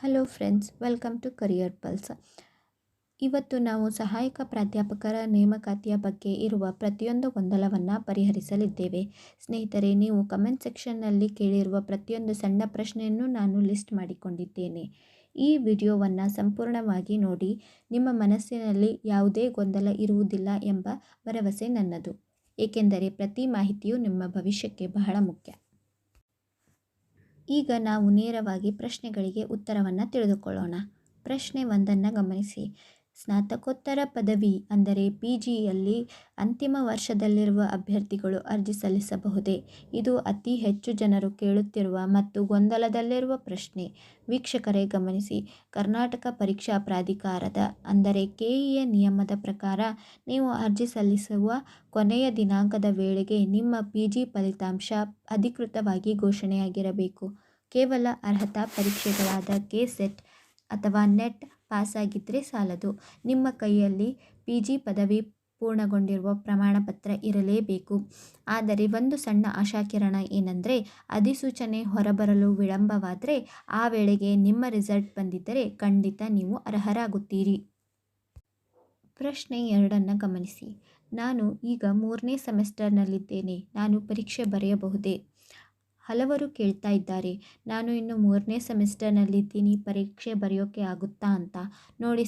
Hello friends welcome to career pulse ಇವತ್ತು ನಾವು ಸಹಾಯಕ ಪ್ರಾಧ್ಯಾಪಕರ ನೇಮಕಾತಿಯ ಬಗ್ಗೆ ಇರುವ ಪ್ರತಿಯೊಂದು ಗೊಂದಲವನ್ನು ಪರಿಹರಿಸಲಿದ್ದೇವೆ. ಸ್ನೇಹಿತರೆ, ನೀವು ಕಮೆಂಟ್ ಸೆಕ್ಷನ್ನಲ್ಲಿ ಕೇಳಿರುವ ಪ್ರತಿಯೊಂದು ಸಣ್ಣ ಪ್ರಶ್ನೆಯನ್ನು ನಾನು ಲಿಸ್ಟ್ ಮಾಡಿಕೊಂಡಿದ್ದೇನೆ. ಈ ವಿಡಿಯೋವನ್ನು ಸಂಪೂರ್ಣವಾಗಿ ನೋಡಿ, ನಿಮ್ಮ ಮನಸ್ಸಿನಲ್ಲಿ ಯಾವುದೇ ಗೊಂದಲ ಇರುವುದಿಲ್ಲ ಎಂಬ ಭರವಸೆ ನನ್ನದು. ಏಕೆಂದರೆ, ಪ್ರತಿ ಮಾಹಿತಿಯು ನಿಮ್ಮ ಭವಿಷ್ಯಕ್ಕೆ ಬಹಳ ಮುಖ್ಯ. ಈಗ ನಾವು ನೇರವಾಗಿ ಪ್ರಶ್ನೆಗಳಿಗೆ ಉತ್ತರವನ್ನು ತಿಳಿದುಕೊಳ್ಳೋಣ. ಪ್ರಶ್ನೆ ಒಂದನ್ನು ಗಮನಿಸಿ. ಸ್ನಾತಕೋತ್ತರ ಪದವಿ ಅಂದರೆ ಪಿ ಜಿಯಲ್ಲಿ ಅಂತಿಮ ವರ್ಷದಲ್ಲಿರುವ ಅಭ್ಯರ್ಥಿಗಳು ಅರ್ಜಿ ಸಲ್ಲಿಸಬಹುದೇ? ಇದು ಅತಿ ಹೆಚ್ಚು ಜನರು ಕೇಳುತ್ತಿರುವ ಮತ್ತು ಗೊಂದಲದಲ್ಲಿರುವ ಪ್ರಶ್ನೆ. ವೀಕ್ಷಕರೇ ಗಮನಿಸಿ, ಕರ್ನಾಟಕ ಪರೀಕ್ಷಾ ಪ್ರಾಧಿಕಾರದ ಅಂದರೆ ಕೆಇಎ ನಿಯಮದ ಪ್ರಕಾರ ನೀವು ಅರ್ಜಿ ಸಲ್ಲಿಸುವ ಕೊನೆಯ ದಿನಾಂಕದ ವೇಳೆಗೆ ನಿಮ್ಮ ಪಿ ಜಿ ಫಲಿತಾಂಶ ಅಧಿಕೃತವಾಗಿ ಘೋಷಣೆಯಾಗಿರಬೇಕು. ಕೇವಲ ಅರ್ಹತಾ ಪರೀಕ್ಷೆಗಳಾದ ಕೆ ಸೆಟ್ ಅಥವಾ ನೆಟ್ ಪಾಸಾಗಿದ್ದರೆ ಸಾಲದು. ನಿಮ್ಮ ಕೈಯಲ್ಲಿ ಪಿ ಜಿ ಪದವಿ ಪೂರ್ಣಗೊಂಡಿರುವ ಪ್ರಮಾಣಪತ್ರ ಇರಲೇಬೇಕು. ಆದರೆ ಒಂದು ಸಣ್ಣ ಆಶಾಕಿರಣ ಏನಂದರೆ, ಅಧಿಸೂಚನೆ ಹೊರಬರಲು ವಿಳಂಬವಾದರೆ ಆ ವೇಳೆಗೆ ನಿಮ್ಮ ರಿಸಲ್ಟ್ ಬಂದಿದ್ದರೆ ಖಂಡಿತ ನೀವು ಅರ್ಹರಾಗುತ್ತೀರಿ. ಪ್ರಶ್ನೆ ಎರಡನ್ನು ಗಮನಿಸಿ. ನಾನು ಈಗ ಮೂರನೇ ಸೆಮೆಸ್ಟರ್ನಲ್ಲಿದ್ದೇನೆ. ನಾನು ಪರೀಕ್ಷೆ ಬರೆಯಬಹುದೇ? ಹಲವರು ಕೇಳ್ತಾ ಇದ್ದಾರೆ. ನಾನು ಇನ್ನು ಮೂರನೇ ಸೆಮಿಸ್ಟರ್ನಲ್ಲಿದ್ದೀನಿ. ಪರೀಕ್ಷೆ ಬರೆಯೋಕ್ಕೆ ಆಗುತ್ತಾ ಅಂತ ನೋಡಿ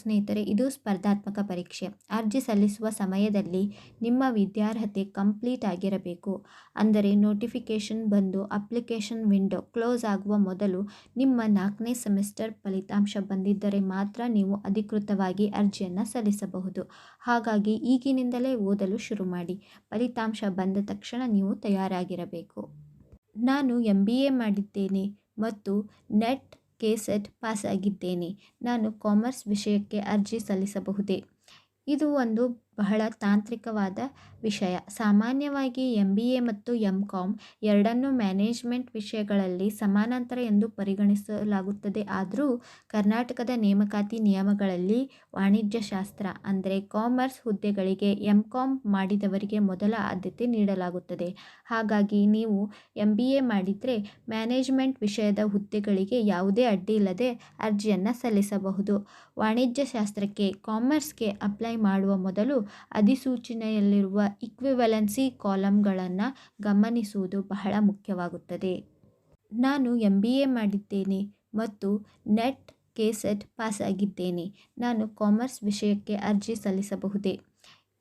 ಸ್ನೇಹಿತರೆ, ಇದು ಸ್ಪರ್ಧಾತ್ಮಕ ಪರೀಕ್ಷೆ. ಅರ್ಜಿ ಸಲ್ಲಿಸುವ ಸಮಯದಲ್ಲಿ ನಿಮ್ಮ ವಿದ್ಯಾರ್ಹತೆ ಕಂಪ್ಲೀಟ್ ಆಗಿರಬೇಕು. ಅಂದರೆ ನೋಟಿಫಿಕೇಷನ್ ಬಂದು ಅಪ್ಲಿಕೇಶನ್ ವಿಂಡೋ ಕ್ಲೋಸ್ ಆಗುವ ಮೊದಲು ನಿಮ್ಮ ನಾಲ್ಕನೇ ಸೆಮಿಸ್ಟರ್ ಫಲಿತಾಂಶ ಬಂದಿದ್ದರೆ ಮಾತ್ರ ನೀವು ಅಧಿಕೃತವಾಗಿ ಅರ್ಜಿಯನ್ನು ಸಲ್ಲಿಸಬಹುದು. ಹಾಗಾಗಿ ಈಗಿನಿಂದಲೇ ಓದಲು ಶುರು ಮಾಡಿ. ಫಲಿತಾಂಶ ಬಂದ ತಕ್ಷಣ ನೀವು ತಯಾರಾಗಿರಬೇಕು. ನಾನು ಎಂ ಬಿ ಎ ಮಾಡಿದ್ದೇನೆ ಮತ್ತು ನೆಟ್ ಕೆ ಸೆಟ್ ಪಾಸಾಗಿದ್ದೇನೆ. ನಾನು ಕಾಮರ್ಸ್ ವಿಷಯಕ್ಕೆ ಅರ್ಜಿ ಸಲ್ಲಿಸಬಹುದೇ? ಇದು ಒಂದು ಬಹಳ ತಾಂತ್ರಿಕವಾದ ವಿಷಯ. ಸಾಮಾನ್ಯವಾಗಿ ಎಂ ಬಿ ಎ ಮತ್ತು ಎಂ ಕಾಮ್ ಎರಡನ್ನೂ ಮ್ಯಾನೇಜ್ಮೆಂಟ್ ವಿಷಯಗಳಲ್ಲಿ ಸಮಾನಾಂತರ ಎಂದು ಪರಿಗಣಿಸಲಾಗುತ್ತದೆ. ಆದರೂ ಕರ್ನಾಟಕದ ನೇಮಕಾತಿ ನಿಯಮಗಳಲ್ಲಿ ವಾಣಿಜ್ಯಶಾಸ್ತ್ರ, ಅಂದರೆ ಕಾಮರ್ಸ್ ಹುದ್ದೆಗಳಿಗೆ ಎಂ ಕಾಮ್ ಮಾಡಿದವರಿಗೆ ಮೊದಲ ಆದ್ಯತೆ ನೀಡಲಾಗುತ್ತದೆ. ಹಾಗಾಗಿ ನೀವು ಎಂ ಬಿ ಎ ಮಾಡಿದರೆ ಮ್ಯಾನೇಜ್ಮೆಂಟ್ ವಿಷಯದ ಹುದ್ದೆಗಳಿಗೆ ಯಾವುದೇ ಅಡ್ಡಿ ಇಲ್ಲದೆ ಅರ್ಜಿಯನ್ನು ಸಲ್ಲಿಸಬಹುದು. ವಾಣಿಜ್ಯಶಾಸ್ತ್ರಕ್ಕೆ, ಕಾಮರ್ಸ್ಗೆ ಅಪ್ಲೈ ಮಾಡುವ ಮೊದಲು ಅಧಿಸೂಚನೆಯಲ್ಲಿರುವ ಇಕ್ವಿವೆಲೆನ್ಸಿ ಕಾಲಮ್ಗಳನ್ನು ಗಮನಿಸುವುದು ಬಹಳ ಮುಖ್ಯವಾಗುತ್ತದೆ. ನಾನು ಎಂ ಬಿ ಎ ಮಾಡಿದ್ದೇನೆ ಮತ್ತು ನೆಟ್ ಕೆ ಸೆಟ್ ಪಾಸಾಗಿದ್ದೇನೆ ನಾನು ಕಾಮರ್ಸ್ ವಿಷಯಕ್ಕೆ ಅರ್ಜಿ ಸಲ್ಲಿಸಬಹುದೇ?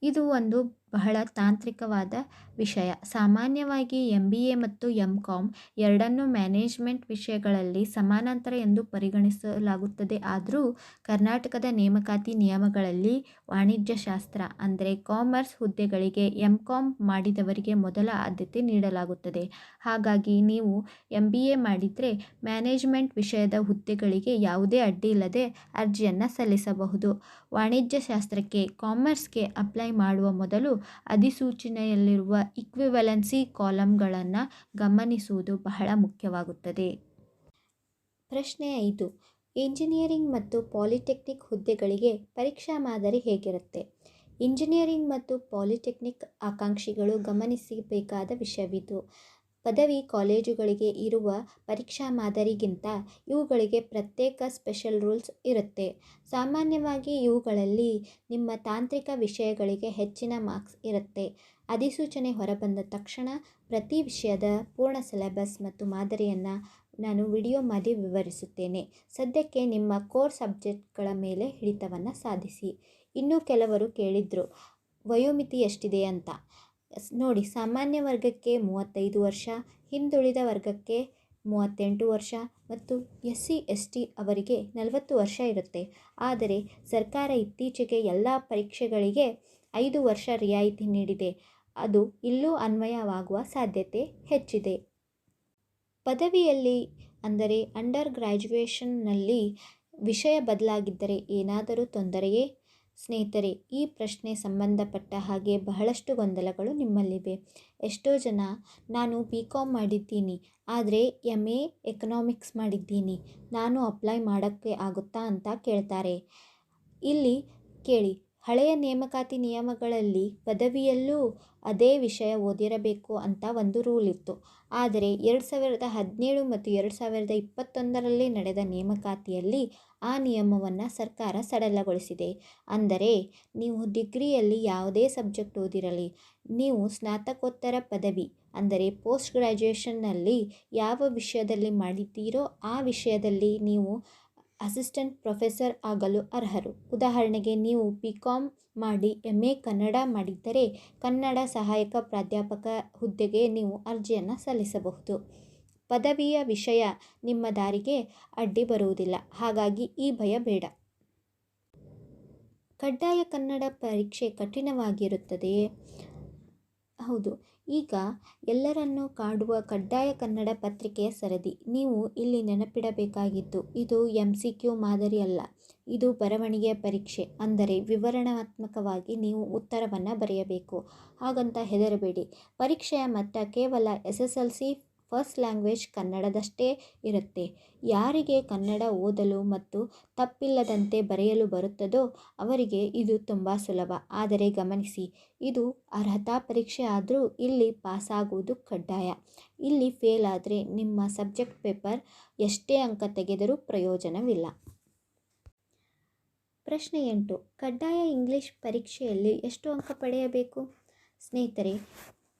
ಇದು ಒಂದು ಬಹಳ ತಾಂತ್ರಿಕವಾದ ವಿಷಯ. ಸಾಮಾನ್ಯವಾಗಿ ಎಂ ಬಿ ಎ ಮತ್ತು ಎಂ ಕಾಮ್ ಎರಡನ್ನೂ ಮ್ಯಾನೇಜ್ಮೆಂಟ್ ವಿಷಯಗಳಲ್ಲಿ ಸಮಾನಾಂತರ ಎಂದು ಪರಿಗಣಿಸಲಾಗುತ್ತದೆ. ಆದರೂ ಕರ್ನಾಟಕದ ನೇಮಕಾತಿ ನಿಯಮಗಳಲ್ಲಿ ವಾಣಿಜ್ಯಶಾಸ್ತ್ರ, ಅಂದರೆ ಕಾಮರ್ಸ್ ಹುದ್ದೆಗಳಿಗೆ ಎಂ ಕಾಮ್ ಮಾಡಿದವರಿಗೆ ಮೊದಲ ಆದ್ಯತೆ ನೀಡಲಾಗುತ್ತದೆ. ಹಾಗಾಗಿ ನೀವು ಎಂ ಬಿ ಎ ಮಾಡಿದರೆ ಮ್ಯಾನೇಜ್ಮೆಂಟ್ ವಿಷಯದ ಹುದ್ದೆಗಳಿಗೆ ಯಾವುದೇ ಅಡ್ಡಿ ಇಲ್ಲದೆ ಅರ್ಜಿಯನ್ನು ಸಲ್ಲಿಸಬಹುದು. ವಾಣಿಜ್ಯ ಶಾಸ್ತ್ರಕ್ಕೆ, ಕಾಮರ್ಸ್ಗೆ ಅಪ್ಲೈ ಮಾಡುವ ಮೊದಲು ಅಧಿಸೂಚನೆಯಲ್ಲಿರುವ ಇಕ್ವಿವೆಲೆನ್ಸಿ ಕಾಲಮ್ಗಳನ್ನು ಗಮನಿಸುವುದು ಬಹಳ ಮುಖ್ಯವಾಗುತ್ತದೆ. ಪ್ರಶ್ನೆ ಐದು. ಇಂಜಿನಿಯರಿಂಗ್ ಮತ್ತು ಪಾಲಿಟೆಕ್ನಿಕ್ ಹುದ್ದೆಗಳಿಗೆ ಪರೀಕ್ಷಾ ಮಾದರಿ ಹೇಗಿರುತ್ತೆ? ಇಂಜಿನಿಯರಿಂಗ್ ಮತ್ತು ಪಾಲಿಟೆಕ್ನಿಕ್ ಆಕಾಂಕ್ಷಿಗಳು ಗಮನಿಸಬೇಕಾದ ವಿಷಯವಿದು. ಪದವಿ ಕಾಲೇಜುಗಳಿಗೆ ಇರುವ ಪರೀಕ್ಷಾ ಮಾದರಿಗಿಂತ ಇವುಗಳಿಗೆ ಪ್ರತ್ಯೇಕ ಸ್ಪೆಷಲ್ ರೂಲ್ಸ್ ಇರುತ್ತೆ. ಸಾಮಾನ್ಯವಾಗಿ ಇವುಗಳಲ್ಲಿ ನಿಮ್ಮ ತಾಂತ್ರಿಕ ವಿಷಯಗಳಿಗೆ ಹೆಚ್ಚಿನ ಮಾರ್ಕ್ಸ್ ಇರುತ್ತೆ. ಅಧಿಸೂಚನೆ ಹೊರಬಂದ ತಕ್ಷಣ ಪ್ರತಿ ವಿಷಯದ ಪೂರ್ಣ ಸಿಲೆಬಸ್ ಮತ್ತು ಮಾದರಿಯನ್ನು ನಾನು ವಿಡಿಯೋ ಮಾಡಿ ವಿವರಿಸುತ್ತೇನೆ. ಸದ್ಯಕ್ಕೆ ನಿಮ್ಮ ಕೋರ್ ಸಬ್ಜೆಕ್ಟ್ಗಳ ಮೇಲೆ ಹಿಡಿತವನ್ನು ಸಾಧಿಸಿ. ಇನ್ನೂ ಕೆಲವರು ಕೇಳಿದರು, ವಯೋಮಿತಿ ಎಷ್ಟಿದೆ? ಅಂತ. ನೋಡಿ, ಸಾಮಾನ್ಯ ವರ್ಗಕ್ಕೆ ಮೂವತ್ತೈದು ವರ್ಷ, ಹಿಂದುಳಿದ ವರ್ಗಕ್ಕೆ ಮೂವತ್ತೆಂಟು ವರ್ಷ ಮತ್ತು ಎಸ್ ಸಿ, ಎಸ್ ಟಿ ಅವರಿಗೆ ನಲವತ್ತು ವರ್ಷ ಇರುತ್ತೆ. ಆದರೆ ಸರ್ಕಾರ ಇತ್ತೀಚೆಗೆ ಎಲ್ಲ ಪರೀಕ್ಷೆಗಳಿಗೆ ಐದು ವರ್ಷ ರಿಯಾಯಿತಿ ನೀಡಿದೆ. ಅದು ಇಲ್ಲೂ ಅನ್ವಯವಾಗುವ ಸಾಧ್ಯತೆ ಹೆಚ್ಚಿದೆ. ಪದವಿಯಲ್ಲಿ ಅಂದರೆ ಅಂಡರ್ ಗ್ರ್ಯಾಜುಯೇಷನ್ನಲ್ಲಿ ವಿಷಯ ಬದಲಾಗಿದ್ದರೆ ಏನಾದರೂ ತೊಂದರೆಯೇ? ಸ್ನೇಹಿತರೆ, ಈ ಪ್ರಶ್ನೆ ಸಂಬಂಧಪಟ್ಟ ಹಾಗೆ ಬಹಳಷ್ಟು ಗೊಂದಲಗಳು ನಿಮ್ಮಲ್ಲಿವೆ. ಎಷ್ಟೋ ಜನ ನಾನು ಬಿ ಕಾಮ್ ಮಾಡಿದ್ದೀನಿ, ಆದರೆ ಎಂ ಎ ಎಕನಾಮಿಕ್ಸ್ ಮಾಡಿದ್ದೀನಿ. ನಾನು ಅಪ್ಲೈ ಮಾಡೋಕ್ಕೆ ಆಗುತ್ತಾ ಅಂತ ಕೇಳ್ತಾರೆ. ಇಲ್ಲಿ ಕೇಳಿ, ಹಳೆಯ ನೇಮಕಾತಿ ನಿಯಮಗಳಲ್ಲಿ ಪದವಿಯಲ್ಲೂ ಅದೇ ವಿಷಯ ಓದಿರಬೇಕು ಅಂತ ಒಂದು ರೂಲ್ ಇತ್ತು. ಆದರೆ ಎರಡು ಸಾವಿರದ ಹದಿನೇಳು ಮತ್ತು ಎರಡು ಸಾವಿರದ ಇಪ್ಪತ್ತೊಂದರಲ್ಲಿ ನಡೆದ ನೇಮಕಾತಿಯಲ್ಲಿ ಆ ನಿಯಮವನ್ನು ಸರ್ಕಾರ ಸಡಲಗೊಳಿಸಿದೆ. ಅಂದರೆ, ನೀವು ಡಿಗ್ರಿಯಲ್ಲಿ ಯಾವುದೇ ಸಬ್ಜೆಕ್ಟ್ ಓದಿರಲಿ, ನೀವು ಸ್ನಾತಕೋತ್ತರ ಪದವಿ, ಅಂದರೆ ಪೋಸ್ಟ್ ಗ್ರ್ಯಾಜುಯೇಷನ್ನಲ್ಲಿ ಯಾವ ವಿಷಯದಲ್ಲಿ ಮಾಡಿದ್ದೀರೋ ಆ ವಿಷಯದಲ್ಲಿ ನೀವು ಅಸಿಸ್ಟೆಂಟ್ ಪ್ರೊಫೆಸರ್ ಆಗಲು ಅರ್ಹರು. ಉದಾಹರಣೆಗೆ, ನೀವು ಬಿ ಕಾಮ್ ಮಾಡಿ ಎಂ ಎ ಕನ್ನಡ ಮಾಡಿದ್ದರೆ, ಕನ್ನಡ ಸಹಾಯಕ ಪ್ರಾಧ್ಯಾಪಕ ಹುದ್ದೆಗೆ ನೀವು ಅರ್ಜಿಯನ್ನು ಸಲ್ಲಿಸಬಹುದು. ಪದವಿಯ ವಿಷಯ ನಿಮ್ಮ ದಾರಿಗೆ ಅಡ್ಡಿ ಬರುವುದಿಲ್ಲ. ಹಾಗಾಗಿ ಈ ಭಯ ಬೇಡ. ಕಡ್ಡಾಯ ಕನ್ನಡ ಪರೀಕ್ಷೆ ಕಠಿಣವಾಗಿರುತ್ತದೆಯೇ? ಹೌದು. ಈಗ ಎಲ್ಲರನ್ನೂ ಕಾಡುವ ಕಡ್ಡಾಯ ಕನ್ನಡ ಪತ್ರಿಕೆಯ ಸರದಿ. ನೀವು ಇಲ್ಲಿ ನೆನಪಿಡಬೇಕಾಗಿದ್ದು, ಇದು ಎಂ ಸಿ ಕ್ಯೂ ಮಾದರಿಯಲ್ಲ ಇದು ಬರವಣಿಗೆಯ ಪರೀಕ್ಷೆ. ಅಂದರೆ ವಿವರಣಾತ್ಮಕವಾಗಿ ನೀವು ಉತ್ತರವನ್ನು ಬರೆಯಬೇಕು. ಹಾಗಂತ ಹೆದರಬೇಡಿ. ಪರೀಕ್ಷೆಯ ಮಟ್ಟ ಕೇವಲ S S L C first language ಕನ್ನಡದಷ್ಟೇ ಇರುತ್ತೆ. ಯಾರಿಗೆ ಕನ್ನಡ ಓದಲು ಮತ್ತು ತಪ್ಪಿಲ್ಲದಂತೆ ಬರೆಯಲು ಬರುತ್ತದೋ ಅವರಿಗೆ ಇದು ತುಂಬ ಸುಲಭ. ಆದರೆ ಗಮನಿಸಿ, ಇದು ಅರ್ಹತಾ ಪರೀಕ್ಷೆ ಆದರೂ ಇಲ್ಲಿ ಪಾಸಾಗುವುದು ಕಡ್ಡಾಯ. ಇಲ್ಲಿ ಫೇಲ್ ಆದರೆ ನಿಮ್ಮ ಸಬ್ಜೆಕ್ಟ್ ಪೇಪರ್ ಎಷ್ಟೇ ಅಂಕ ತೆಗೆದರೂ ಪ್ರಯೋಜನವಿಲ್ಲ. ಪ್ರಶ್ನೆ ಎಂಟು. ಕಡ್ಡಾಯ ಇಂಗ್ಲಿಷ್ ಪರೀಕ್ಷೆಯಲ್ಲಿ ಎಷ್ಟು ಅಂಕ ಪಡೆಯಬೇಕು? ಸ್ನೇಹಿತರೆ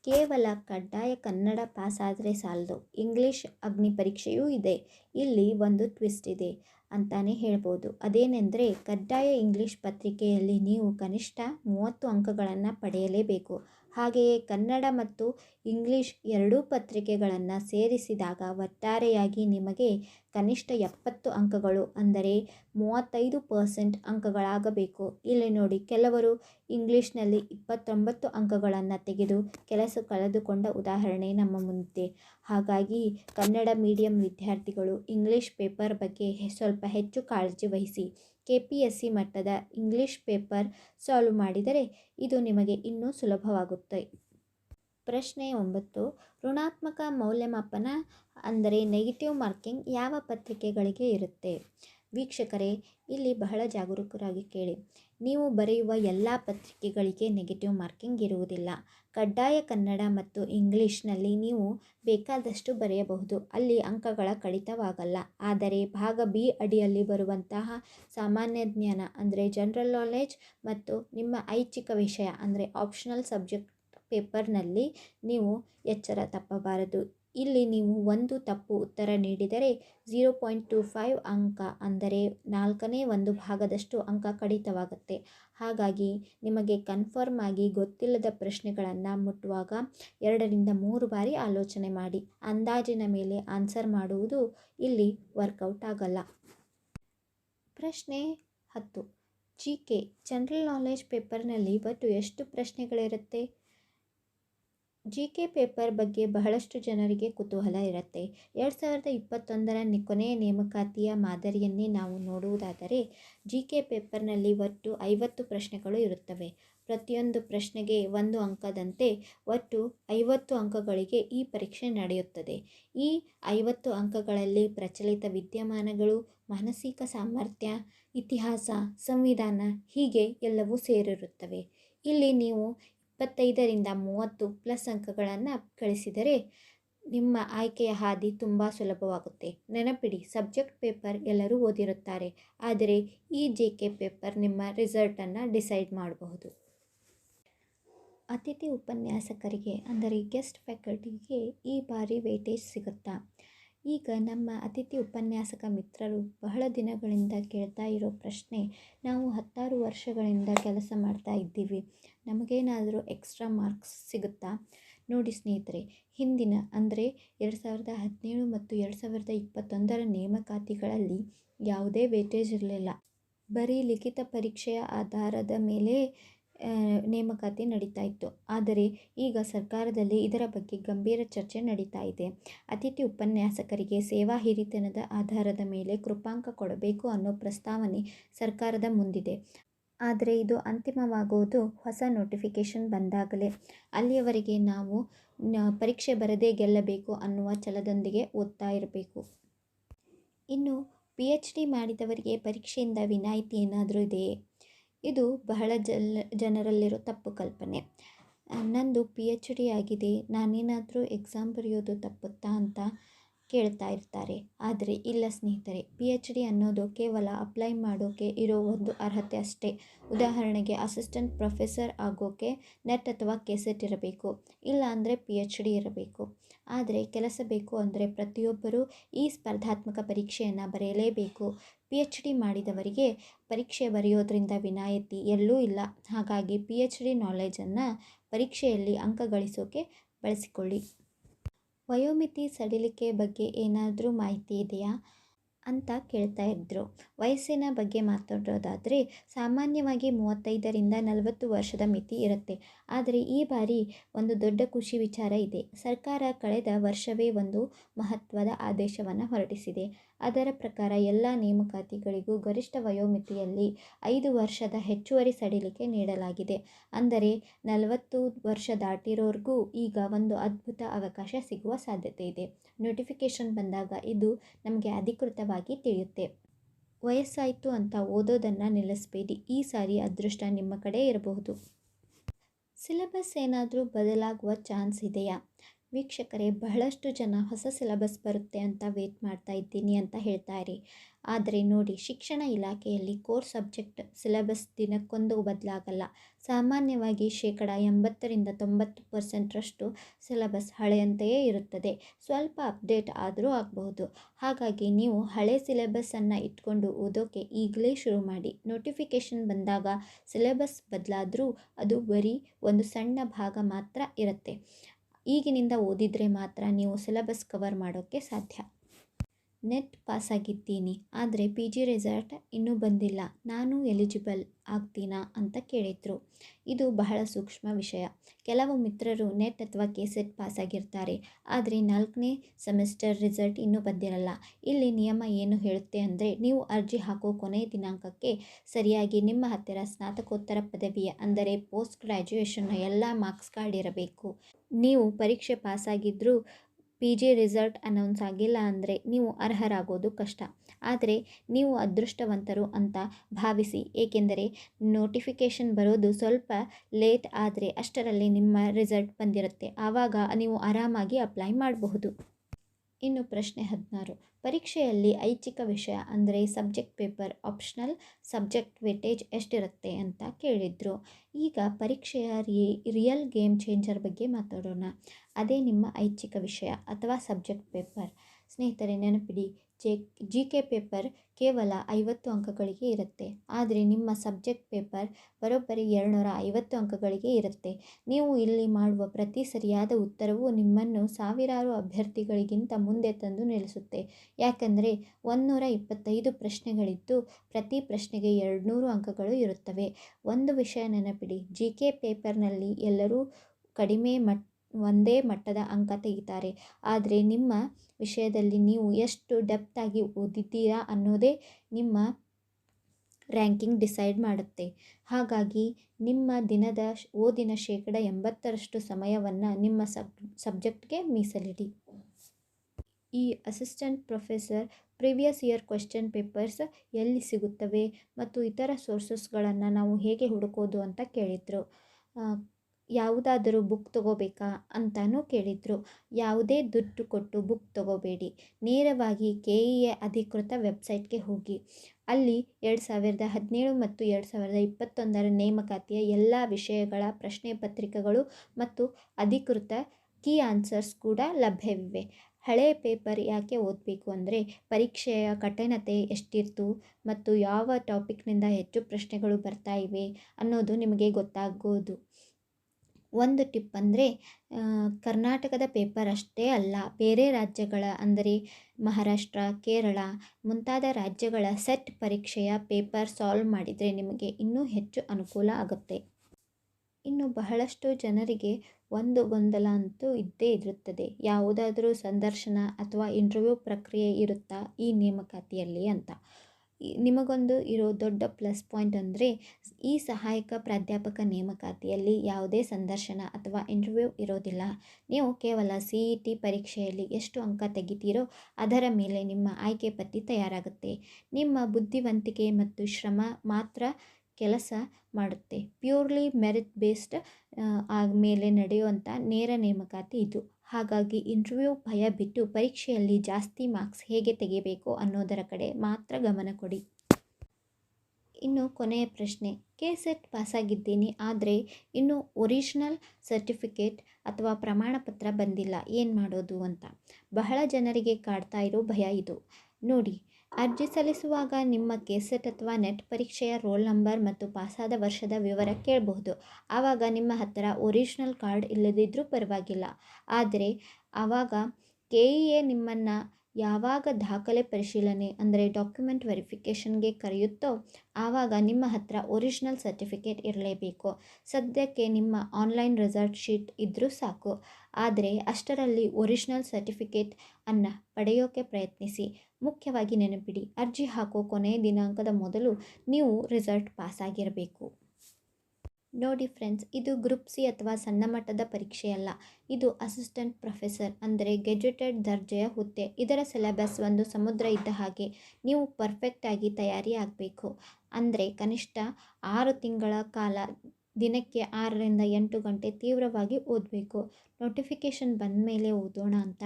ಕೇವಲ ಕಡ್ಡಾಯ ಕನ್ನಡ ಪಾಸ್ ಆದರೆ ಸಾಲದು. ಇಂಗ್ಲೀಷ್ ಅಗ್ನಿ ಪರೀಕ್ಷೆಯೂ ಇದೆ. ಇಲ್ಲಿ ಒಂದು ಟ್ವಿಸ್ಟ್ ಇದೆ ಅಂತಾನೆ ಹೇಳ್ಬೋದು. ಅದೇನೆಂದರೆ, ಕಡ್ಡಾಯ ಇಂಗ್ಲೀಷ್ ಪತ್ರಿಕೆಯಲ್ಲಿ ನೀವು ಕನಿಷ್ಠ ಮೂವತ್ತು ಅಂಕಗಳನ್ನು ಪಡೆಯಲೇಬೇಕು. ಹಾಗೆಯೇ ಕನ್ನಡ ಮತ್ತು ಇಂಗ್ಲೀಷ್ ಎರಡೂ ಪತ್ರಿಕೆಗಳನ್ನು ಸೇರಿಸಿದಾಗ ಒಟ್ಟಾರೆಯಾಗಿ ನಿಮಗೆ ಕನಿಷ್ಠ ಎಪ್ಪತ್ತು ಅಂಕಗಳು, ಅಂದರೆ ಮೂವತ್ತೈದು ಪರ್ಸೆಂಟ್ ಅಂಕಗಳಾಗಬೇಕು. ಇಲ್ಲಿ ನೋಡಿ, ಕೆಲವರು ಇಂಗ್ಲೀಷ್ನಲ್ಲಿ ಇಪ್ಪತ್ತೊಂಬತ್ತು ಅಂಕಗಳನ್ನು ತೆಗೆದು ಕೆಲಸ ಕಳೆದುಕೊಂಡ ಉದಾಹರಣೆ ನಮ್ಮ ಮುಂದೆ. ಹಾಗಾಗಿ ಕನ್ನಡ ಮೀಡಿಯಂ ವಿದ್ಯಾರ್ಥಿಗಳು ಇಂಗ್ಲೀಷ್ ಪೇಪರ್ ಬಗ್ಗೆ ಸ್ವಲ್ಪ ಹೆಚ್ಚು ಕಾಳಜಿ ವಹಿಸಿ. ಕೆ ಪಿ ಎಸ್ ಸಿ ಮಟ್ಟದ ಇಂಗ್ಲೀಷ್ ಪೇಪರ್ ಸಾಲ್ವ್ ಮಾಡಿದರೆ ಇದು ನಿಮಗೆ ಇನ್ನೂ ಸುಲಭವಾಗುತ್ತೆ. ಪ್ರಶ್ನೆ ಒಂಬತ್ತು. ಋಣಾತ್ಮಕ ಮೌಲ್ಯಮಾಪನ ಅಂದರೆ ನೆಗೆಟಿವ್ ಮಾರ್ಕಿಂಗ್ ಯಾವ ಪತ್ರಿಕೆಗಳಿಗೆ ಇರುತ್ತೆ? ವೀಕ್ಷಕರೇ, ಇಲ್ಲಿ ಬಹಳ ಜಾಗರೂಕರಾಗಿ ಕೇಳಿ. ನೀವು ಬರೆಯುವ ಎಲ್ಲ ಪತ್ರಿಕೆಗಳಿಗೆ ನೆಗೆಟಿವ್ ಮಾರ್ಕಿಂಗ್ ಇರುವುದಿಲ್ಲ. ಕಡ್ಡಾಯ ಕನ್ನಡ ಮತ್ತು ಇಂಗ್ಲೀಷ್ನಲ್ಲಿ ನೀವು ಬೇಕಾದಷ್ಟು ಬರೆಯಬಹುದು. ಅಲ್ಲಿ ಅಂಕಗಳ ಕಡಿತವಾಗಲ್ಲ. ಆದರೆ ಭಾಗ ಬಿ ಅಡಿಯಲ್ಲಿ ಬರುವಂತಹ ಸಾಮಾನ್ಯ ಜ್ಞಾನ ಅಂದರೆ ಜನರಲ್ ನಾಲೆಜ್ ಮತ್ತು ನಿಮ್ಮ ಐಚ್ಛಿಕ ವಿಷಯ ಅಂದರೆ ಆಪ್ಷನಲ್ ಸಬ್ಜೆಕ್ಟ್ ಪೇಪರ್ನಲ್ಲಿ ನೀವು ಎಚ್ಚರ ತಪ್ಪಬಾರದು. ಇಲ್ಲಿ ನೀವು ಒಂದು ತಪ್ಪು ಉತ್ತರ ನೀಡಿದರೆ ಝೀರೋ ಪಾಯಿಂಟ್ ಟು ಫೈವ್ ಅಂಕ ಅಂದರೆ ನಾಲ್ಕನೇ ಒಂದು ಭಾಗದಷ್ಟು ಅಂಕ ಕಡಿತವಾಗುತ್ತೆ. ಹಾಗಾಗಿ ನಿಮಗೆ ಕನ್ಫರ್ಮ್ ಆಗಿ ಗೊತ್ತಿಲ್ಲದ ಪ್ರಶ್ನೆಗಳನ್ನು ಮುಟ್ಟುವಾಗ ಎರಡರಿಂದ ಮೂರು ಬಾರಿ ಆಲೋಚನೆ ಮಾಡಿ. ಅಂದಾಜಿನ ಮೇಲೆ ಆನ್ಸರ್ ಮಾಡುವುದು ಇಲ್ಲಿ ವರ್ಕೌಟ್ ಆಗಲ್ಲ. ಪ್ರಶ್ನೆ ಹತ್ತು. ಜಿ ಕೆ ಜನರಲ್ ನಾಲೆಜ್ ಪೇಪರ್ನಲ್ಲಿ ಒಟ್ಟು ಎಷ್ಟು ಪ್ರಶ್ನೆಗಳಿರುತ್ತೆ? ಜಿ ಕೆ ಪೇಪರ್ ಬಗ್ಗೆ ಬಹಳಷ್ಟು ಜನರಿಗೆ ಕುತೂಹಲ ಇರುತ್ತೆ. ಎರಡು ಸಾವಿರದ ಇಪ್ಪತ್ತೊಂದರ ಕೊನೆಯ ನೇಮಕಾತಿಯ ಮಾದರಿಯನ್ನೇ ನಾವು ನೋಡುವುದಾದರೆ ಜಿ ಕೆ ಪೇಪರ್ನಲ್ಲಿ ಒಟ್ಟು ಐವತ್ತು ಪ್ರಶ್ನೆಗಳು ಇರುತ್ತವೆ. ಪ್ರತಿಯೊಂದು ಪ್ರಶ್ನೆಗೆ ಒಂದು ಅಂಕದಂತೆ ಒಟ್ಟು ಐವತ್ತು ಅಂಕಗಳಿಗೆ ಈ ಪರೀಕ್ಷೆ ನಡೆಯುತ್ತದೆ. ಈ ಐವತ್ತು ಅಂಕಗಳಲ್ಲಿ ಪ್ರಚಲಿತ ವಿದ್ಯಮಾನಗಳು, ಮಾನಸಿಕ ಸಾಮರ್ಥ್ಯ, ಇತಿಹಾಸ, ಸಂವಿಧಾನ ಹೀಗೆ ಎಲ್ಲವೂ ಸೇರಿರುತ್ತವೆ. ಇಲ್ಲಿ ನೀವು ಇಪ್ಪತ್ತೈದರಿಂದ ಮೂವತ್ತು ಪ್ಲಸ್ ಅಂಕಗಳನ್ನು ಗಳಿಸಿದರೆ ನಿಮ್ಮ ಆಯ್ಕೆಯ ಹಾದಿ ತುಂಬ ಸುಲಭವಾಗುತ್ತೆ. ನೆನಪಿಡಿ, ಸಬ್ಜೆಕ್ಟ್ ಪೇಪರ್ ಎಲ್ಲರೂ ಓದಿರುತ್ತಾರೆ, ಆದರೆ ಈ ಜೆ ಕೆ ಪೇಪರ್ ನಿಮ್ಮ ರಿಸಲ್ಟನ್ನು ಡಿಸೈಡ್ ಮಾಡಬಹುದು. ಅತಿಥಿ ಉಪನ್ಯಾಸಕರಿಗೆ ಅಂದರೆ ಗೆಸ್ಟ್ ಫ್ಯಾಕಲ್ಟಿಗೆ ಈ ಬಾರಿ ವೇಟೇಜ್ ಸಿಗುತ್ತಾ? ಈಗ ನಮ್ಮ ಅತಿಥಿ ಉಪನ್ಯಾಸಕ ಮಿತ್ರರು ಬಹಳ ದಿನಗಳಿಂದ ಕೇಳ್ತಾ ಇರೋ ಪ್ರಶ್ನೆ, ನಾವು ಹತ್ತಾರು ವರ್ಷಗಳಿಂದ ಕೆಲಸ ಮಾಡ್ತಾ ಇದ್ದೀವಿ. ನಮಗೇನಾದರೂ ಎಕ್ಸ್ಟ್ರಾ ಮಾರ್ಕ್ಸ್ ಸಿಗುತ್ತಾ? ನೋಡಿ ಸ್ನೇಹಿತರೆ, ಹಿಂದಿನ ಅಂದರೆ ಎರಡು ಸಾವಿರದ ಹದಿನೇಳು ಮತ್ತು ಎರಡು ಸಾವಿರದ ಇಪ್ಪತ್ತೊಂದರ ನೇಮಕಾತಿಗಳಲ್ಲಿ ಯಾವುದೇ ವೇಟೇಜ್ ಇರಲಿಲ್ಲ. ಬರೀ ಲಿಖಿತ ಪರೀಕ್ಷೆಯ ಆಧಾರದ ಮೇಲೆ ನೇಮಕಾತಿ ನಡೀತಾ ಇತ್ತು. ಆದರೆ ಈಗ ಸರ್ಕಾರದಲ್ಲಿ ಇದರ ಬಗ್ಗೆ ಗಂಭೀರ ಚರ್ಚೆ ನಡೀತಾ ಇದೆ. ಅತಿಥಿ ಉಪನ್ಯಾಸಕರಿಗೆ ಸೇವಾ ಹಿರಿತನದ ಆಧಾರದ ಮೇಲೆ ಕೃಪಾಂಕ ಕೊಡಬೇಕು ಅನ್ನೋ ಪ್ರಸ್ತಾವನೆ ಸರ್ಕಾರದ ಮುಂದಿದೆ. ಆದರೆ ಇದು ಅಂತಿಮವಾಗುವುದು ಹೊಸ ನೋಟಿಫಿಕೇಷನ್ ಬಂದಾಗಲೇ. ಅಲ್ಲಿಯವರೆಗೆ ನಾವು ಪರೀಕ್ಷೆ ಬರದೇ ಗೆಲ್ಲಬೇಕು ಅನ್ನುವ ಛಲದೊಂದಿಗೆ ಓದ್ತಾ ಇರಬೇಕು. ಇನ್ನು ಪಿ ಎಚ್ ಡಿ ಮಾಡಿದವರಿಗೆ ಪರೀಕ್ಷೆಯಿಂದ ವಿನಾಯಿತಿ ಏನಾದರೂ ಇದೆಯೇ? ಇದು ಬಹಳ ಜಲ್, ಜನರಲ್ಲಿರೋ ತಪ್ಪು ಕಲ್ಪನೆ. ನನ್ನದು ಪಿ ಎಚ್ ಡಿ ಆಗಿದೆ. ನಾನೇನಾದರೂ ಎಕ್ಸಾಮ್ ಬರೆಯೋದು ತಪ್ಪುತ್ತಾ ಅಂತ ಕೇಳ್ತಾ ಇರ್ತಾರೆ. ಆದರೆ, ಇಲ್ಲ ಸ್ನೇಹಿತರೆ ಪಿ ಎಚ್ ಡಿ ಅನ್ನೋದು ಕೇವಲ ಅಪ್ಲೈ ಮಾಡೋಕ್ಕೆ ಇರೋ ಒಂದು ಅರ್ಹತೆ ಅಷ್ಟೇ. ಉದಾಹರಣೆಗೆ ಅಸಿಸ್ಟೆಂಟ್ ಪ್ರೊಫೆಸರ್ ಆಗೋಕೆ ನೆಟ್ ಅಥವಾ ಕೆಸೆಟ್ ಇರಬೇಕು, ಇಲ್ಲ ಅಂದರೆ ಪಿ ಎಚ್ ಡಿ ಇರಬೇಕು. ಆದರೆ ಕೆಲಸ ಬೇಕು ಅಂದರೆ ಪ್ರತಿಯೊಬ್ಬರೂ ಈ ಸ್ಪರ್ಧಾತ್ಮಕ ಪರೀಕ್ಷೆಯನ್ನು ಬರೆಯಲೇಬೇಕು. ಪಿ ಎಚ್ ಡಿ ಮಾಡಿದವರಿಗೆ ಪರೀಕ್ಷೆ ಬರೆಯೋದ್ರಿಂದ ವಿನಾಯಿತಿ ಎಲ್ಲೂ ಇಲ್ಲ. ಹಾಗಾಗಿ ಪಿ ಎಚ್ ಡಿ ನಾಲೆಜನ್ನು ಪರೀಕ್ಷೆಯಲ್ಲಿ ಅಂಕ ಗಳಿಸೋಕೆ ಬಳಸಿಕೊಳ್ಳಿ. ವಯೋಮಿತಿ ಸಡಿಲಿಕೆ ಬಗ್ಗೆ ಏನಾದರೂ ಮಾಹಿತಿ ಇದೆಯಾ? ಅಂತ ಕೇಳ್ತಾ ಇದ್ದರು ವಯಸ್ಸಿನ ಬಗ್ಗೆ ಮಾತಾಡೋದಾದರೆ ಸಾಮಾನ್ಯವಾಗಿ ಮೂವತ್ತೈದರಿಂದ ನಲವತ್ತು ವರ್ಷದ ಮಿತಿ ಇರುತ್ತೆ. ಆದರೆ ಈ ಬಾರಿ ಒಂದು ದೊಡ್ಡ ಖುಷಿ ವಿಚಾರ ಇದೆ. ಸರ್ಕಾರ ಕಳೆದ ವರ್ಷವೇ ಒಂದು ಮಹತ್ವದ ಆದೇಶವನ್ನು ಹೊರಡಿಸಿದೆ. ಅದರ ಪ್ರಕಾರ ಎಲ್ಲ ನೇಮಕಾತಿಗಳಿಗೂ ಗರಿಷ್ಠ ವಯೋಮಿತಿಯಲ್ಲಿ ಐದು ವರ್ಷದ ಹೆಚ್ಚುವರಿ ಸಡಿಲಿಕೆ ನೀಡಲಾಗಿದೆ. ಅಂದರೆ ನಲವತ್ತು ವರ್ಷ ದಾಟಿರೋರ್ಗೂ ಈಗ ಒಂದು ಅದ್ಭುತ ಅವಕಾಶ ಸಿಗುವ ಸಾಧ್ಯತೆ ಇದೆ. ನೋಟಿಫಿಕೇಷನ್ ಬಂದಾಗ ಇದು ನಮಗೆ ಅಧಿಕೃತವಾಗಿ ತಿಳಿಯುತ್ತೆ. ವಯಸ್ಸಾಯಿತು ಅಂತ ಓದೋದನ್ನು ನಿಲ್ಲಿಸಬೇಡಿ. ಈ ಸಾರಿ ಅದೃಷ್ಟ ನಿಮ್ಮ ಕಡೆ ಇರಬಹುದು. ಸಿಲೆಬಸ್ ಏನಾದರೂ ಬದಲಾಗುವ ಚಾನ್ಸ್ ಇದೆಯಾ? ವೀಕ್ಷಕರೇ, ಬಹಳಷ್ಟು ಜನ ಹೊಸ ಸಿಲೆಬಸ್ ಬರುತ್ತೆ ಅಂತ ವೇಟ್ ಮಾಡ್ತಾ ಇದ್ದೀನಿ ಅಂತ ಹೇಳ್ತಾರೆ. ಆದರೆ ನೋಡಿ, ಶಿಕ್ಷಣ ಇಲಾಖೆಯಲ್ಲಿ ಕೋರ್ ಸಬ್ಜೆಕ್ಟ್ ಸಿಲೆಬಸ್ ದಿನಕ್ಕೊಂದು ಬದಲಾಗಲ್ಲ. ಸಾಮಾನ್ಯವಾಗಿ ಶೇಕಡ ಎಂಬತ್ತರಿಂದ ತೊಂಬತ್ತು ಪರ್ಸೆಂಟ್ರಷ್ಟು ಸಿಲೆಬಸ್ ಹಳೆಯಂತೆಯೇ ಇರುತ್ತದೆ. ಸ್ವಲ್ಪ ಅಪ್ಡೇಟ್ ಆದರೂ ಆಗಬಹುದು. ಹಾಗಾಗಿ ನೀವು ಹಳೆ ಸಿಲೆಬಸ್ಸನ್ನು ಇಟ್ಕೊಂಡು ಓದೋಕೆ ಈಗಲೇ ಶುರು ಮಾಡಿ. ನೋಟಿಫಿಕೇಷನ್ ಬಂದಾಗ ಸಿಲೆಬಸ್ ಬದಲಾದರೂ ಅದು ಬರೀ ಒಂದು ಸಣ್ಣ ಭಾಗ ಮಾತ್ರ ಇರುತ್ತೆ. ಈಗಿನಿಂದ ಓದಿದರೆ ಮಾತ್ರ ನೀವು ಸಿಲೆಬಸ್ ಕವರ್ ಮಾಡೋಕ್ಕೆ ಸಾಧ್ಯ. ನೆಟ್ ಪಾಸಾಗಿದ್ದೀನಿ, ಆದರೆ ಪಿ ಜಿ ರಿಸಲ್ಟ್ ಇನ್ನೂ ಬಂದಿಲ್ಲ. ನಾನು ಎಲಿಜಿಬಲ್ ಆಗ್ತೀನಾ ಅಂತ ಕೇಳಿದರು. ಇದು ಬಹಳ ಸೂಕ್ಷ್ಮ ವಿಷಯ. ಕೆಲವು ಮಿತ್ರರು ನೆಟ್ ಅಥವಾ ಕೆಸೆಟ್ ಪಾಸಾಗಿರ್ತಾರೆ, ಆದರೆ ನಾಲ್ಕನೇ ಸೆಮಿಸ್ಟರ್ ರಿಸಲ್ಟ್ ಇನ್ನೂ ಬಂದಿರಲ್ಲ. ಇಲ್ಲಿ ನಿಯಮ ಏನು ಹೇಳುತ್ತೆ ಅಂದರೆ, ನೀವು ಅರ್ಜಿ ಹಾಕೋ ಕೊನೆಯ ದಿನಾಂಕಕ್ಕೆ ಸರಿಯಾಗಿ ನಿಮ್ಮ ಹತ್ತಿರ ಸ್ನಾತಕೋತ್ತರ ಪದವಿಯ, ಅಂದರೆ ಪೋಸ್ಟ್ ಗ್ರ್ಯಾಜುಯೇಷನ್ನ ಎಲ್ಲ ಮಾರ್ಕ್ಸ್ ಕಾರ್ಡ್ ಇರಬೇಕು. ನೀವು ಪರೀಕ್ಷೆ ಪಾಸಾಗಿದ್ದರೂ ಪಿ ಜಿ ರಿಸಲ್ಟ್ ಅನೌನ್ಸ್ ಆಗಿಲ್ಲ ಅಂದರೆ ನೀವು ಅರ್ಹರಾಗೋದು ಕಷ್ಟ. ಆದರೆ ನೀವು ಅದೃಷ್ಟವಂತರು ಅಂತ ಭಾವಿಸಿ. ಏಕೆಂದರೆ ನೋಟಿಫಿಕೇಷನ್ ಬರೋದು ಸ್ವಲ್ಪ ಲೇಟ್ ಆದರೆ ಅಷ್ಟರಲ್ಲಿ ನಿಮ್ಮ ರಿಸಲ್ಟ್ ಬಂದಿರುತ್ತೆ. ಆವಾಗ ನೀವು ಆರಾಮಾಗಿ ಅಪ್ಲೈ ಮಾಡಬಹುದು. ಇನ್ನು ಪ್ರಶ್ನೆ ಹದಿನಾರು. ಪರೀಕ್ಷೆಯಲ್ಲಿ ಐಚ್ಛಿಕ ವಿಷಯ ಅಂದರೆ subject paper optional, subject weightage ಎಷ್ಟಿರುತ್ತೆ ಅಂತ ಕೇಳಿದರು. ಈಗ ಪರೀಕ್ಷೆಯ ರಿಯಲ್ ಗೇಮ್ ಚೇಂಜರ್ ಬಗ್ಗೆ ಮಾತಾಡೋಣ. ಅದೇ ನಿಮ್ಮ ಐಚ್ಛಿಕ ವಿಷಯ ಅಥವಾ ಸಬ್ಜೆಕ್ಟ್ ಪೇಪರ್. ಸ್ನೇಹಿತರೆ, ನೆನಪಿಡಿ ಜೆ ಜಿ ಕೆ ಪೇಪರ್ ಕೇವಲ ಐವತ್ತು ಅಂಕಗಳಿಗೆ ಇರುತ್ತೆ. ಆದರೆ ನಿಮ್ಮ ಸಬ್ಜೆಕ್ಟ್ ಪೇಪರ್ ಬರೋಬ್ಬರಿ ಎರಡುನೂರ ಐವತ್ತು ಅಂಕಗಳಿಗೆ ಇರುತ್ತೆ. ನೀವು ಇಲ್ಲಿ ಮಾಡುವ ಪ್ರತಿ ಸರಿಯಾದ ಉತ್ತರವು ನಿಮ್ಮನ್ನು ಸಾವಿರಾರು ಅಭ್ಯರ್ಥಿಗಳಿಗಿಂತ ಮುಂದೆ ತಂದು ನಿಲ್ಲಿಸುತ್ತೆ. ಯಾಕಂದರೆ ಒಂದುನೂರ ಇಪ್ಪತ್ತೈದು ಪ್ರಶ್ನೆಗಳಿದ್ದು ಪ್ರತಿ ಪ್ರಶ್ನೆಗೆ ಎರಡುನೂರು ಅಂಕಗಳು ಇರುತ್ತವೆ. ಒಂದು ವಿಷಯ ನೆನಪಿಡಿ ಜಿ ಕೆ ಪೇಪರ್ನಲ್ಲಿ ಎಲ್ಲರೂ ಕಡಿಮೆ ಮಟ್ ಒಂದೇ ಮಟ್ಟದ ಅಂಕ ತೆಗಿತಾರೆ. ಆದರೆ ನಿಮ್ಮ ವಿಷಯದಲ್ಲಿ ನೀವು ಎಷ್ಟು ಡೆಪ್ತಾಗಿ ಓದಿದ್ದೀರಾ ಅನ್ನೋದೇ ನಿಮ್ಮ ರ್ಯಾಂಕಿಂಗ್ ಡಿಸೈಡ್ ಮಾಡುತ್ತೆ. ಹಾಗಾಗಿ ನಿಮ್ಮ ದಿನದ ಓದಿನ ಶೇಕಡ ಎಂಬತ್ತರಷ್ಟು ಸಮಯವನ್ನು ನಿಮ್ಮ ಸಬ್ ಸಬ್ಜೆಕ್ಟ್ಗೆ ಮೀಸಲಿಡಿ. ಈ assistant professor previous year question papers ಎಲ್ಲಿ ಸಿಗುತ್ತವೆ ಮತ್ತು ಇತರ ಸೋರ್ಸಸ್ಗಳನ್ನು ನಾವು ಹೇಗೆ ಹುಡುಕೋದು ಅಂತ ಕೇಳಿದರು. ಯಾವುದಾದರೂ ಬುಕ್ ತಗೋಬೇಕಾ ಅಂತಲೂ ಕೇಳಿದರು. ಯಾವುದೇ ದುಡ್ಡು ಕೊಟ್ಟು ಬುಕ್ ತಗೋಬೇಡಿ. ನೇರವಾಗಿ ಕೆ ಇ ಎ ಅಧಿಕೃತ ವೆಬ್ಸೈಟ್ಗೆ ಹೋಗಿ. ಅಲ್ಲಿ ಎರಡು ಸಾವಿರದ ಹದಿನೇಳು ಮತ್ತು ಎರಡು ಸಾವಿರದ ಇಪ್ಪತ್ತೊಂದರ ನೇಮಕಾತಿಯ ಎಲ್ಲ ವಿಷಯಗಳ ಪ್ರಶ್ನೆ ಪತ್ರಿಕೆಗಳು ಮತ್ತು ಅಧಿಕೃತ ಕೀ ಆನ್ಸರ್ಸ್ ಕೂಡ ಲಭ್ಯವಿವೆ. ಹಳೆ ಪೇಪರ್ ಯಾಕೆ ಓದಬೇಕು ಅಂದರೆ ಪರೀಕ್ಷೆಯ ಕಠಿಣತೆ ಎಷ್ಟಿರ್ತು ಮತ್ತು ಯಾವ ಟಾಪಿಕ್ನಿಂದ ಹೆಚ್ಚು ಪ್ರಶ್ನೆಗಳು ಬರ್ತಾ ಇವೆ ಅನ್ನೋದು ನಿಮಗೆ ಗೊತ್ತಾಗೋದು ಒಂದು ಟಿಪ್ ಅಂದರೆ ಕರ್ನಾಟಕದ ಪೇಪರ್ ಅಷ್ಟೇ ಅಲ್ಲ, ಬೇರೆ ರಾಜ್ಯಗಳ ಅಂದರೆ ಮಹಾರಾಷ್ಟ್ರ, ಕೇರಳ ಮುಂತಾದ ರಾಜ್ಯಗಳ ಸೆಟ್ ಪರೀಕ್ಷೆಯ ಪೇಪರ್ ಸಾಲ್ವ್ ಮಾಡಿದರೆ ನಿಮಗೆ ಇನ್ನೂ ಹೆಚ್ಚು ಅನುಕೂಲ ಆಗುತ್ತೆ. ಇನ್ನು ಬಹಳಷ್ಟು ಜನರಿಗೆ ಒಂದು ಗೊಂದಲ ಅಂತೂ ಇದ್ದೇ ಇರುತ್ತದೆ. ಯಾವುದಾದರೂ ಸಂದರ್ಶನ ಅಥವಾ ಇಂಟರ್ವ್ಯೂ ಪ್ರಕ್ರಿಯೆ ಇರುತ್ತಾ ಈ ನೇಮಕಾತಿಯಲ್ಲಿ ಅಂತ. ನಿಮಗೊಂದು ಇರೋ ದೊಡ್ಡ ಪ್ಲಸ್ ಪಾಯಿಂಟ್ ಅಂದರೆ ಈ ಸಹಾಯಕ ಪ್ರಾಧ್ಯಾಪಕ ನೇಮಕಾತಿಯಲ್ಲಿ ಯಾವುದೇ ಸಂದರ್ಶನ ಅಥವಾ ಇಂಟರ್ವ್ಯೂ ಇರೋದಿಲ್ಲ. ನೀವು ಕೇವಲ ಸಿ ಇ ಟಿ ಪರೀಕ್ಷೆಯಲ್ಲಿ ಎಷ್ಟು ಅಂಕ ತೆಗಿತೀರೋ ಅದರ ಮೇಲೆ ನಿಮ್ಮ ಆಯ್ಕೆ ಪಟ್ಟಿ ತಯಾರಾಗುತ್ತೆ. ನಿಮ್ಮ ಬುದ್ಧಿವಂತಿಕೆ ಮತ್ತು ಶ್ರಮ ಮಾತ್ರ ಕೆಲಸ ಮಾಡುತ್ತೆ. ಪ್ಯೂರ್ಲಿ ಮೆರಿಟ್ ಬೇಸ್ಡ್ ಮೇಲೆ ನಡೆಯುವಂಥ ನೇರ ನೇಮಕಾತಿ ಇದು. ಹಾಗಾಗಿ ಇಂಟರ್ವ್ಯೂ ಭಯ ಬಿಟ್ಟು ಪರೀಕ್ಷೆಯಲ್ಲಿ ಜಾಸ್ತಿ ಮಾರ್ಕ್ಸ್ ಹೇಗೆ ತೆಗಿಬೇಕು ಅನ್ನೋದರ ಕಡೆ ಮಾತ್ರ ಗಮನ ಕೊಡಿ. ಇನ್ನು ಕೊನೆಯ ಪ್ರಶ್ನೆ ಕೆ ಸೆಟ್ ಪಾಸಾಗಿದ್ದೀನಿ, ಆದರೆ ಇನ್ನು ಒರಿಜಿನಲ್ ಸರ್ಟಿಫಿಕೇಟ್ ಅಥವಾ ಪ್ರಮಾಣಪತ್ರ ಬಂದಿಲ್ಲ, ಏನು ಮಾಡೋದು ಅಂತ? ಬಹಳ ಜನರಿಗೆ ಕಾಡ್ತಾ ಇರೋ ಭಯ ಇದು. ನೋಡಿ ಅರ್ಜಿ ಸಲ್ಲಿಸುವಾಗ ನಿಮ್ಮ ಕೆಸೆಟ್ ಅಥವಾ ನೆಟ್ ಪರೀಕ್ಷೆಯ ರೋಲ್ ನಂಬರ್ ಮತ್ತು ಪಾಸಾದ ವರ್ಷದ ವಿವರ ಕೇಳಬಹುದು. ಆವಾಗ ನಿಮ್ಮ ಹತ್ತಿರ ಒರಿಜಿನಲ್ ಕಾರ್ಡ್ ಇಲ್ಲದಿದ್ದರೂ ಪರವಾಗಿಲ್ಲ. ಆದರೆ, ಆವಾಗ ಕೆ ಇ ಎ ನಿಮ್ಮನ್ನು ಯಾವಾಗ ದಾಖಲೆ ಪರಿಶೀಲನೆ, ಅಂದರೆ ಡಾಕ್ಯುಮೆಂಟ್ ವೆರಿಫಿಕೇಷನ್ಗೆ ಕರೆಯುತ್ತೋ ಆವಾಗ ನಿಮ್ಮ ಹತ್ತಿರ ಒರಿಜಿನಲ್ ಸರ್ಟಿಫಿಕೇಟ್ ಇರಲೇಬೇಕು. ಸದ್ಯಕ್ಕೆ ನಿಮ್ಮ ಆನ್ಲೈನ್ ರಿಸಲ್ಟ್ ಶೀಟ್ ಇದ್ದರೂ ಸಾಕು. ಆದರೆ ಅಷ್ಟರಲ್ಲಿ ಒರಿಜಿನಲ್ ಸರ್ಟಿಫಿಕೇಟ್ ಅನ್ನು ಪಡೆಯೋಕ್ಕೆ ಪ್ರಯತ್ನಿಸಿ. ಮುಖ್ಯವಾಗಿ ನೆನಪಿಡಿ, ಅರ್ಜಿ ಹಾಕೋ ಕೊನೆಯ ದಿನಾಂಕದ ಮೊದಲು ನೀವು ರಿಸಲ್ಟ್ ಪಾಸಾಗಿರಬೇಕು ನೋಡಿ ಫ್ರೆಂಡ್ಸ್ ಇದು ಗ್ರೂಪ್ ಸಿ ಅಥವಾ ಸಣ್ಣ ಮಟ್ಟದ ಪರೀಕ್ಷೆಯಲ್ಲ. ಇದು ಅಸಿಸ್ಟೆಂಟ್ ಪ್ರೊಫೆಸರ್ ಅಂದರೆ ಗೆಜೆಟೆಡ್ ದರ್ಜೆಯ ಹುದ್ದೆ. ಇದರ ಸಿಲೆಬಸ್ ಒಂದು ಸಮುದ್ರ ಇದ್ದ ಹಾಗೆ ನೀವು ಪರ್ಫೆಕ್ಟಾಗಿ ತಯಾರಿ ಆಗಬೇಕು. ಅಂದರೆ ಕನಿಷ್ಠ ಆರು ತಿಂಗಳ ಕಾಲ ದಿನಕ್ಕೆ ಆರರಿಂದ ಎಂಟು ಗಂಟೆ ತೀವ್ರವಾಗಿ ಓದಬೇಕು. ನೋಟಿಫಿಕೇಷನ್ ಬಂದ ಮೇಲೆ ಓದೋಣ ಅಂತ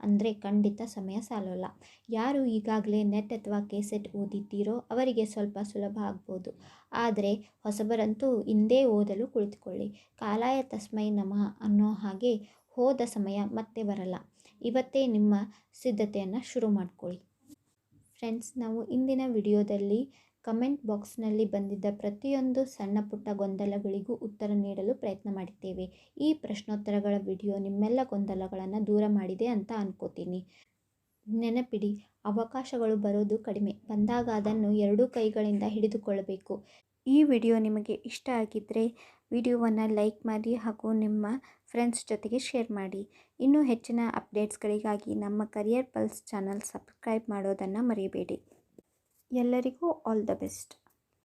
ಅಂದರೆ ಖಂಡಿತ ಸಮಯ ಸಾಲೋಲ್ಲ. ಯಾರು ಈಗಾಗಲೇ ನೆಟ್ ಅಥವಾ ಕೇಸೆಟ್ ಓದಿದ್ದೀರೋ ಅವರಿಗೆ ಸ್ವಲ್ಪ ಸುಲಭ ಆಗ್ಬೋದು. ಆದರೆ ಹೊಸಬರಂತೂ ಹಿಂದೆ ಓದಲು ಕುಳಿತುಕೊಳ್ಳಿ. ಕಾಲಾಯ ತಸ್ಮೈ ನಮಃ ಅನ್ನೋ ಹಾಗೆ ಹೋದ ಸಮಯ ಮತ್ತೆ ಬರಲ್ಲ. ಇವತ್ತೇ ನಿಮ್ಮ ಸಿದ್ಧತೆಯನ್ನು ಶುರು ಮಾಡ್ಕೊಳ್ಳಿ. ಫ್ರೆಂಡ್ಸ್ ನಾವು ಇಂದಿನ ವಿಡಿಯೋದಲ್ಲಿ ಕಮೆಂಟ್ ಬಾಕ್ಸ್ನಲ್ಲಿ ಬಂದಿದ್ದ ಪ್ರತಿಯೊಂದು ಸಣ್ಣ ಪುಟ್ಟ ಗೊಂದಲಗಳಿಗೂ ಉತ್ತರ ನೀಡಲು ಪ್ರಯತ್ನ ಮಾಡಿದ್ದೇವೆ ಈ ಪ್ರಶ್ನೋತ್ತರಗಳ ವಿಡಿಯೋ ನಿಮ್ಮೆಲ್ಲ ಗೊಂದಲಗಳನ್ನು ದೂರ ಮಾಡಿದೆ ಅಂತ ಅನ್ಕೋತೀನಿ. ನೆನಪಿಡಿ, ಅವಕಾಶಗಳು ಬರೋದು ಕಡಿಮೆ. ಬಂದಾಗ ಅದನ್ನು ಎರಡೂ ಕೈಗಳಿಂದ ಹಿಡಿದುಕೊಳ್ಳಬೇಕು. ಈ ವಿಡಿಯೋ ನಿಮಗೆ ಇಷ್ಟ ಆಗಿದ್ದರೆ ವಿಡಿಯೋವನ್ನು ಲೈಕ್ ಮಾಡಿ ಹಾಗೂ ನಿಮ್ಮ ಫ್ರೆಂಡ್ಸ್ ಜೊತೆಗೆ ಶೇರ್ ಮಾಡಿ. ಇನ್ನೂ ಹೆಚ್ಚಿನ ಅಪ್ಡೇಟ್ಸ್ಗಳಿಗಾಗಿ ನಮ್ಮ ಕರಿಯರ್ ಪಲ್ಸ್ ಚಾನಲ್ ಸಬ್ಸ್ಕ್ರೈಬ್ ಮಾಡೋದನ್ನು ಮರೆಯಬೇಡಿ ಎಲ್ಲರಿಗೂ ಆಲ್ ದ ಬೆಸ್ಟ್